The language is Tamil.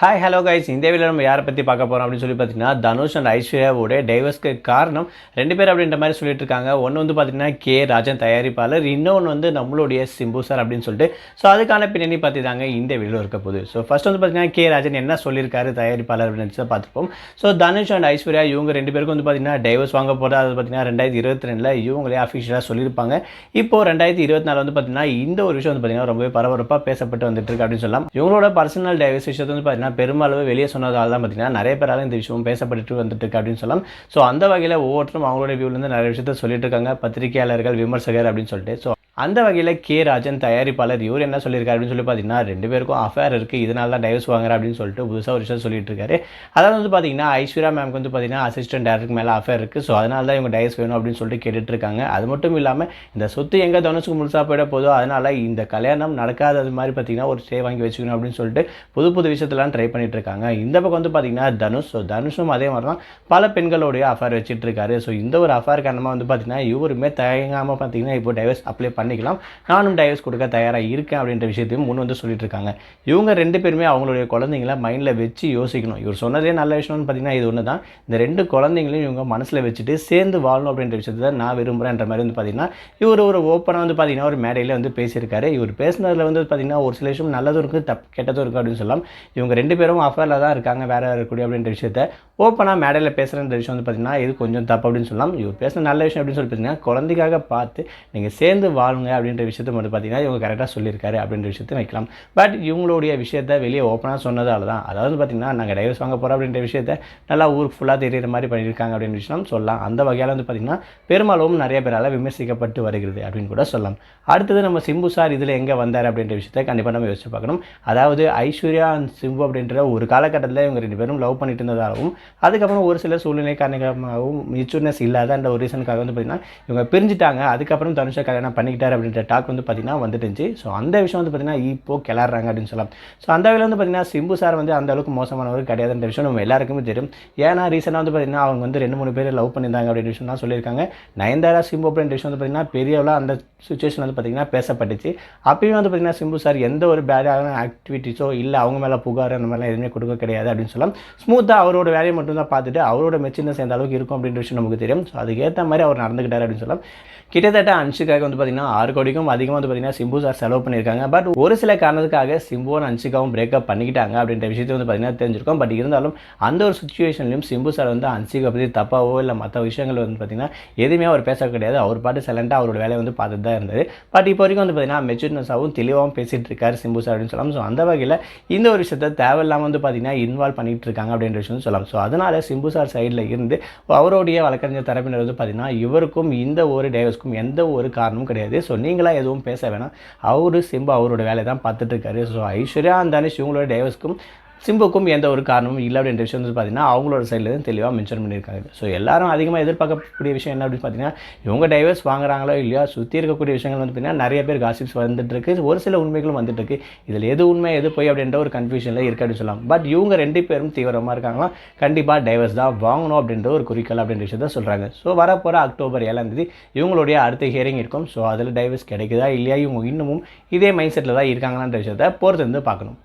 ஹாய் ஹலோ கைஸ் இந்த வீடியோ நம்ம யாரை பற்றி பார்க்க போகிறோம் அப்படின்னு சொல்லி பார்த்தீங்கன்னா தனுஷ் அண்ட் ஐஸ்வர்யாவோட டைவர்ஸ்க்கு காரணம் ரெண்டு பேர் அப்படின்ற மாதிரி சொல்லிட்டு இருக்காங்க. ஒன்று வந்து பார்த்தீங்கன்னா கே ராஜன் தயாரிப்பாளர் இன்னொன்று வந்து நம்மளுடைய சிம்பு சார் அப்படின்னு சொல்லிட்டு. ஸோ அதுக்கான பின்னணி பற்றி தாங்க இந்த வீடியோ இருக்க போகுது. ஸோ ஃபர்ஸ்ட் வந்து பார்த்தீங்கன்னா கே ராஜன் என்ன சொல்லியிருக்காரு தயாரிப்பாளர் அப்படின்னு சொல்லி பார்த்துப்போம் ஸோ தனுஷ் அண்ட் ஐஸ்வர்யா இவங்க ரெண்டு பேருக்கும் வந்து பார்த்தீங்கன்னா டைவர்ஸ் வாங்க போகிறது அது பார்த்தீங்கன்னா ரெண்டாயிரத்தி இருபத்தி ரெண்டில் இவங்களே அஃபிஷியலாக சொல்லியிருப்பாங்க. இப்போ ரெண்டாயிரத்தி இருபத்தி நாலு வந்து பார்த்தீங்கன்னா இந்த ஒரு விஷயம் வந்து பார்த்தீங்கன்னா ரொம்பவே பரபரப்பாக பேசப்பட்டு வந்துட்டு இருக்கு அப்படின்னு சொல்லலாம். இவங்களோட பர்சனல் டைவர்ஸ் விஷயத்தை வந்து பார்த்தீங்கன்னா பெருமளவு வெளியே சொன்னதால தான் பார்த்தீங்கன்னா நிறைய பேரால இந்த விஷயம் பேசப்பட்டு வந்துட்டு இருக்கு அப்படின்னு சொல்லலாம். ஸோ அந்த வகையில் ஒவ்வொருத்தரும் அவங்களோட வியூலேருந்து நிறைய விஷயத்த சொல்லிட்டு இருக்காங்க பத்திரிகையாளர்கள் விமர்சகர் அப்படின்னு சொல்லிட்டு. ஸோ அந்த வகையில் கே. ராஜன் தயாரிப்பாளர் இவர் என்ன சொல்லியிருக்காரு அப்படின்னு சொல்லி பார்த்தீங்கன்னா ரெண்டு பேருக்கும் அஃபேர் இருக்குது இதனால தான் டைவர்ஸ் வாங்குற அப்படின்னு சொல்லிட்டு புதுசாக ஒரு விஷயம் சொல்லிட்டு இருக்காரு அதாவது வந்து பார்த்தீங்கன்னா ஐஸ்வர்யா மேம்க்கு வந்து பார்த்தீங்கன்னா அசிஸ்டன்ட் டேரக்டர் மேலே அஃபேர் இருக்குது ஸோ அதனால தான் இவங்க டைவர்ஸ் வேணும் அப்படின்னு சொல்லிட்டு கேட்டுட்டு இருக்காங்க அது மட்டும் இல்லாமல் இந்த சொத்து எங்கே தனுஷுக்கு முழுசாக போயிட போதோ அதனால் இந்த கல்யாணம் நடக்காதது மாதிரி பார்த்தீங்கன்னா ஒரு ஸ்டே வாங்கி வச்சுக்கணும் அப்படின்னு சொல்லிட்டு புது புது விஷயத்தெல்லாம் ட்ரை பண்ணிட்டு இருக்காங்க இந்த பக்கம் வந்து பார்த்தீங்கன்னா தனுஷ். ஸோ தனுஷும் அதே மாதிரி தான் பல பெண்களுடைய அஃபேர் வச்சுட்டு இருக்காரு ஸோ இந்த ஒரு அஃபேர் காரணமாக வந்து பார்த்தீங்கன்னா இவருமே தயங்காமல் பார்த்தீங்கன்னா இப்போ டைவர்ஸ் அப்ளை பண்ணிக்கலாம். நானும் டைவர்ஸ் கொடுக்க தயாராக இருக்கேன் அப்படின்ற விஷயத்தையும் முன் வந்து சொல்லிட்டு இருக்காங்க. இவங்க ரெண்டு பேருமே அவங்களுடைய குழந்தைங்கள மைண்டில் வச்சு யோசிக்கணும். இவர் சொன்னதே நல்ல விஷயம்னு பார்த்தீங்கன்னா இது ஒன்று தான் இந்த ரெண்டு குழந்தைங்களையும் இவங்க மனசில் வச்சுட்டு சேர்ந்து வாழணும் அப்படின்ற விஷயத்தை தான் நான் விரும்புகிறேன்ற மாதிரி வந்து பார்த்தீங்கன்னா இவர் ஒரு ஓப்பனாக வந்து பார்த்தீங்கன்னா ஒரு மேடையில் வந்து பேசியிருக்காரு. இவர் பேசுனதில் வந்து பார்த்தீங்கன்னா ஒரு சில விஷயம் நல்லதும் இருக்குது தப் கெட்டதும் இருக்குது அப்படின்னு சொல்லலாம். இவங்க ரெண்டு பேரும் அஃபேரில் தான் இருக்காங்க வேற இருக்கக்கூடிய அப்படின்ற விஷயத்த. ஓப்பனாக மேடையில் பேசுகிற விஷயம் வந்து பார்த்தீங்கன்னா இது கொஞ்சம் தப்பு அப்படின்னு சொல்லலாம். இவர் பேசுன நல்ல விஷயம் அப்படின்னு சொல்லி பார்த்தீங்கன்னா குழந்தைக்காக பார்த்து நீங்கள் சேர்ந்து வாழுங்க அப்படின்ற விஷயத்த மட்டும் பார்த்தீங்கன்னா இவங்க கரெக்டாக சொல்லியிருக்காரு அப்படின்ற விஷயத்தை வைக்கலாம். பட் இவங்களுடைய விஷயத்த வெளியே ஓப்பனாக சொன்னதால தான். அதாவது பார்த்திங்கன்னா நாங்கள் டைவர்ஸ் வாங்க போகிறோம் அப்படின்ற விஷயத்த நல்லா ஊருக்கு ஃபுல்லாக தெரியுற மாதிரி பண்ணியிருக்காங்க அப்படின்ற விஷயம் சொல்லலாம். அந்த வகையால் வந்து பார்த்தீங்கன்னா பெரும்பாலும் நிறைய பேரால் விமர்சிக்கப்பட்டு வருகிறது அப்படின்னு கூட சொல்லலாம். அடுத்தது நம்ம சிம்பு சார் இதில் எங்கே வந்தார் அப்படின்ற விஷயத்தை கண்டிப்பாக நம்ம யோசிச்சு பார்க்கணும். அதாவது ஐஸ்வர்யா அண்ட் சிம்பு அப்படின்ற ஒரு காலகட்டத்தில் இவங்க ரெண்டு பேரும் லவ் பண்ணிட்டு இருந்ததாகவும் அதுக்கப்புறம் ஒரு சில சூழ்நிலை காரணமாகவும் மிச்சூர்னஸ் இல்லாத அந்த ஒரு ரீசனுக்காக வந்து பார்த்தீங்கன்னா இவங்க பிரிஞ்சுட்டாங்க. அதுக்கப்புறம் தனுஷா கல்யாணம் பண்ணிக்கிட்டார் அப்படின்ற டாக் வந்து பார்த்தீங்கன்னா வந்துட்டு இருந்துச்சு. ஸோ அந்த விஷயம் வந்து பார்த்தீங்கன்னா இப்போ கிளறாங்க அப்படின்னு சொல்லலாம். ஸோ அந்த வகையில் வந்து பார்த்தீங்கன்னா சிம்பு சார் வந்து அந்த அளவுக்கு மோசமானவர் கிடையாதுன்ற விஷயம் நம்ம எல்லாருக்குமே தெரியும். ஏன்னா ரீசெண்டாக வந்து பார்த்தீங்கன்னா அவங்க வந்து ரெண்டு மூணு பேர் லவ் பண்ணியிருந்தாங்க அப்படின்ற விஷயம் தான் சொல்லியிருக்காங்க. நயன்தாரா சிம்பு அப்படின்ற விஷயம் வந்து பார்த்திங்கன்னா பெரியவளாக அந்த சுச்சுவேஷன் வந்து பார்த்தீங்கன்னா பேசப்பட்டுச்சு. அப்பயும் வந்து பார்த்தீங்கன்னா சிம்பு சார் எந்த ஒரு பேடான ஆக்டிவிட்டிஸோ இல்லை அவங்க மேலே புகார் அந்த மாதிரிலாம் எதுவுமே கொடுக்க கிடையாது அப்படின்னு சொல்லலாம். ஸ்மூத்தாக அவரோட வேலையை மட்டும் தான் பார்த்துட்டு அவரோட மெச்சினஸ் எந்த அளவுக்கு இருக்கும் அப்படின்ற விஷயம் நமக்கு தெரியும். ஸோ அதுக்கேற்ற மாதிரி அவர் நடந்துக்கிட்டார் அப்படின்னு சொல்லலாம். கிட்டத்தட்ட அன்ஷுக்காக வந்து பார்த்திங்கன்னா ஆறு கோடிக்கும் அதிகமாக வந்து பார்த்தீங்கன்னா சிம்பு சார் செலவு பண்ணியிருக்காங்க. பட் ஒரு சில காரணத்துக்காக சிம்புவும் அன்சிகாவும் பிரேக்கப் பண்ணிக்கிட்டாங்க அப்படின்ற விஷயத்தை வந்து பார்த்தீங்கன்னா தெரிஞ்சிருக்கோம். பட் இருந்தாலும் அந்த ஒரு சுச்சுவேஷன்லையும் சிம்பு சார் வந்து அன்சிகா பற்றி தப்பாவோ இல்லை மற்ற விஷயங்கள் வந்து பார்த்தீங்கன்னா எதுவுமே அவர் பேச கிடையாது. அவர் பாட்டு சைலண்டாக அவரோட வேலையை வந்து பார்த்துட்டு தான் இருந்தது பட் இப்போ வரைக்கும் வந்து பார்த்தீங்கன்னா மெச்சூர்னஸாகவும் தெளிவாகவும் பேசிகிட்டு இருக்காரு சிம்பு சார் அப்படின்னு சொல்லலாம். ஸோ அந்த வகையில் இந்த ஒரு விஷயத்தை தேவையில்லாமல் வந்து பார்த்தீங்கன்னா இன்வால்வ் பண்ணிட்டு இருக்காங்க அப்படின்ற விஷயம் சொல்லலாம். ஸோ அதனால் சிம்பு சார் சைடில் இருந்து அவருடைய வழக்கறிஞர் தரப்பினர் வந்து பார்த்தீங்கன்னா இவருக்கும் இந்த ஒரு டேவஸ்க்கும் எந்த ஒரு காரணமும் கிடையாது. ஸோ நீங்களாக எதுவும் பேச வேணாம். அவரு சிம்பு அவரோட வேலையை தான் பார்த்துட்டு இருக்காரு. ஸோ ஐஸ்வர்யா அந்த தனுஷ் இவங்களோட டைவர்ஸ்க்கும் சிம்புக்கும் எந்த ஒரு காரணமும் இல்லை அப்படின்ற விஷயம் வந்து பார்த்தீங்கன்னா அவங்களோட சைட்லேருந்து தெளிவாக மென்ஷன் பண்ணியிருக்காங்க. ஸோ எல்லாரும் அதிகமாக எதிர்பார்க்கக்கூடிய விஷயம் என்ன அப்படின்னு பார்த்தீங்கன்னா இவங்க டைவர்ஸ் வாங்குறாங்களோ இல்லையா சுற்றி இருக்கக்கூடிய விஷயங்கள் வந்து பார்த்தீங்கன்னா நிறைய பேர் காசிப்ஸ் வந்துட்டு இருக்கு. ஒரு சில உண்மைகளும் வந்துட்டு இருக்கு. இதில் எது உண்மை எது போய் அப்படின்ற ஒரு கன்ஃபியூஷனில் இருக்குது அப்படின்னு சொல்லலாம். பட் இவங்க ரெண்டு பேரும் தீவிரமாக இருக்காங்களா கண்டிப்பாக டைவர்ஸ் தான் வாங்கணும் அப்படின்ற ஒரு குறிக்கோள் அப்படின்ற விஷயத்த சொல்கிறாங்க ஸோ வரப்போகிற அக்டோபர் ஏழாம் தேதி இவங்களுடைய அடுத்த ஹியரிங் இருக்கும். ஸோ அதில் டைவர்ஸ் கிடைக்குதா இல்லையா இவங்க இன்னமும் இதே மைண்ட் செட்டில் தான் இருக்காங்களான்ற விஷயத்த பொறுத்து வந்து பார்க்கணும்.